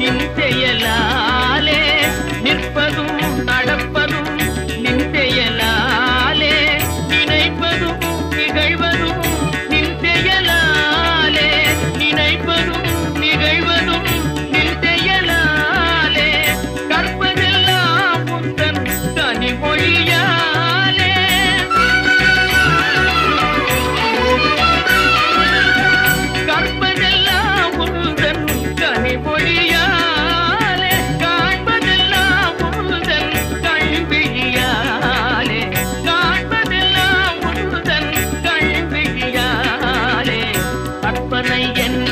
நின் செயலா என்